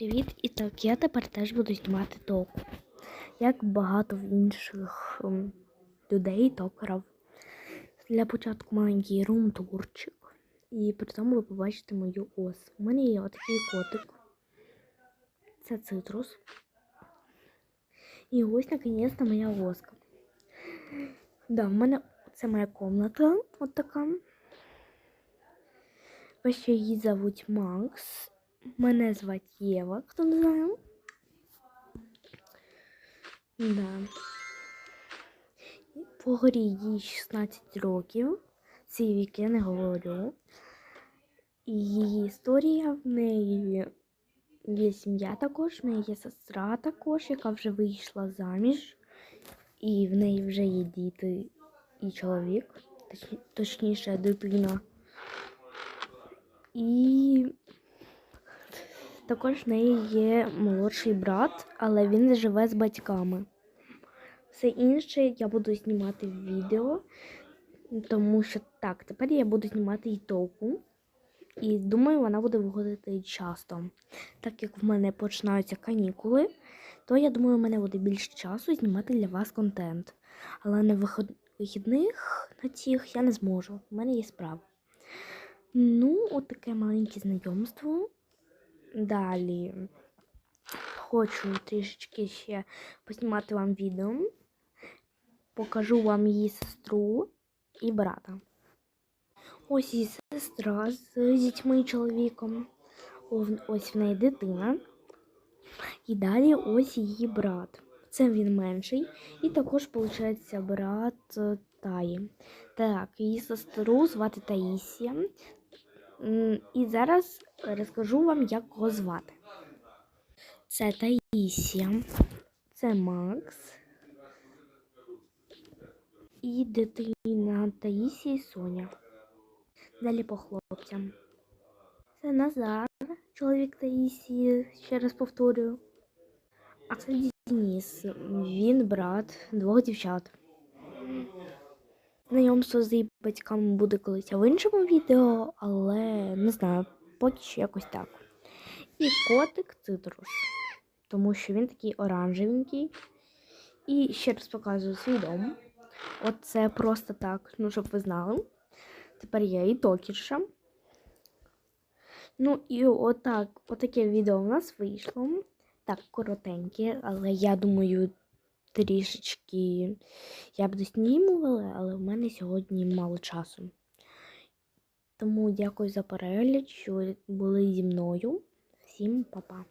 Привіт! І так, я тепер теж буду знімати току. Як багато інших ем, людей токерів. Для початку маленький рум-турчик. І при тому ви побачите мою ос. У мене є отакий котик. Це цитрус. І ось наконець-то моя оска. Да, в мене це моя комната. От така. Ось ще її зовуть Макс. Мене звати Єва, хто не знає. Да. По горі їй 16 років. Цей вік я не говорю. І її історія в неї є сім'я також, в неї є сестра також, яка вже вийшла заміж. І в неї вже є діти і чоловік, точніше, дитина. І також в неї є молодший брат, але він живе з батьками. Все інше я буду знімати в відео, тому що так, тепер я буду знімати ітоку. І думаю, вона буде виходити часто. Так як в мене починаються канікули, то я думаю, у мене буде більше часу знімати для вас контент. Але на вихідних на цих я не зможу. У мене є справа. Ну, от таке маленьке знайомство. Далі хочу трішечки ще познімати вам відео. Покажу вам її сестру і брата. Ось її сестра з дітьми і чоловіком. Ось в неї дитина. І далі ось її брат. Це він менший. І також, виходить, брат е, Таї. Так, її сестру звати Таїсія. І зараз розкажу вам, як його звати. Це Таїсія, це Макс. І дитина Таїсії Соня. Далі по хлопцям. Це Назар, чоловік Таїсії, ще раз повторюю. А це Денис, він брат двох дівчат. Знайомство з її батьками буде колись в іншому відео, але не знаю, поки що якось так. І котик цитрус, тому що він такий оранжевенький. І ще раз показую свій дом. Оце просто так, ну щоб ви знали. Тепер я і токерша. Ну і отак, отаке відео у нас вийшло. Так, коротеньке, але я думаю, трішечки я б доснімувала, але в мене сьогодні мало часу. Тому дякую за перегляд, що були зі мною. Всім па-па.